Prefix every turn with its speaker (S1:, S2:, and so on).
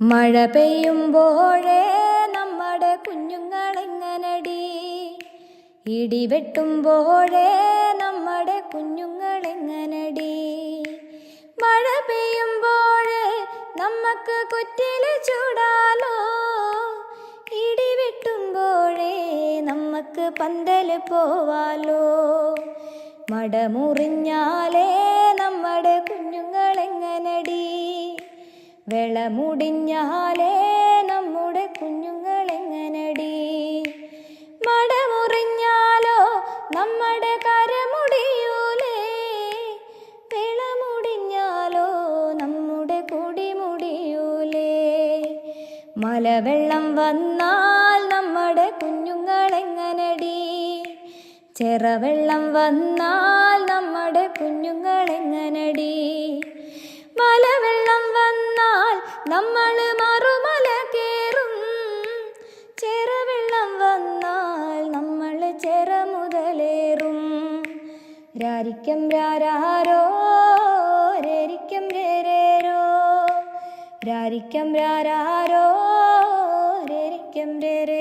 S1: മഴ പെയ്യുമ്പോഴേ നമ്മുടെ കുഞ്ഞുങ്ങളെങ്ങനടി? ഇടിവെട്ടുമ്പോഴേ നമ്മുടെ കുഞ്ഞുങ്ങളെങ്ങനടി? മഴ പെയ്യുമ്പോഴേ നമുക്ക് കുറ്റിൽ ചൂടാലോ? ഇടിവെട്ടുമ്പോഴേ നമുക്ക് പന്തൽ പോവാലോ? മടമുറിഞ്ഞാലേ വെളമുടിഞ്ഞാലേ നമ്മുടെ കുഞ്ഞുങ്ങൾ കുഞ്ഞുങ്ങളെങ്ങനടി? മടമുറിഞ്ഞാലോ നമ്മുടെ കരമുടിയൂലേ? വിളമുടിഞ്ഞാലോ നമ്മുടെ കുടിമുടിയൂലേ? മലവെള്ളം വന്നാൽ നമ്മുടെ കുഞ്ഞുങ്ങൾ കുഞ്ഞുങ്ങളെങ്ങനടി? ചെറവെള്ളം വന്നാൽ നമ്മുടെ കുഞ്ഞുങ്ങൾ കുഞ്ഞുങ്ങളെങ്ങനടി? നമ്മൾ മറുമല കേറും. ചെറുവെള്ളം വന്നാൽ നമ്മൾ ചെറ മുതലേറും. രാരിക്കം രാരാരോ രരിക്കം രേരേരോ. രാരിക്കം രാരാരോ രരിക്കം രേരേ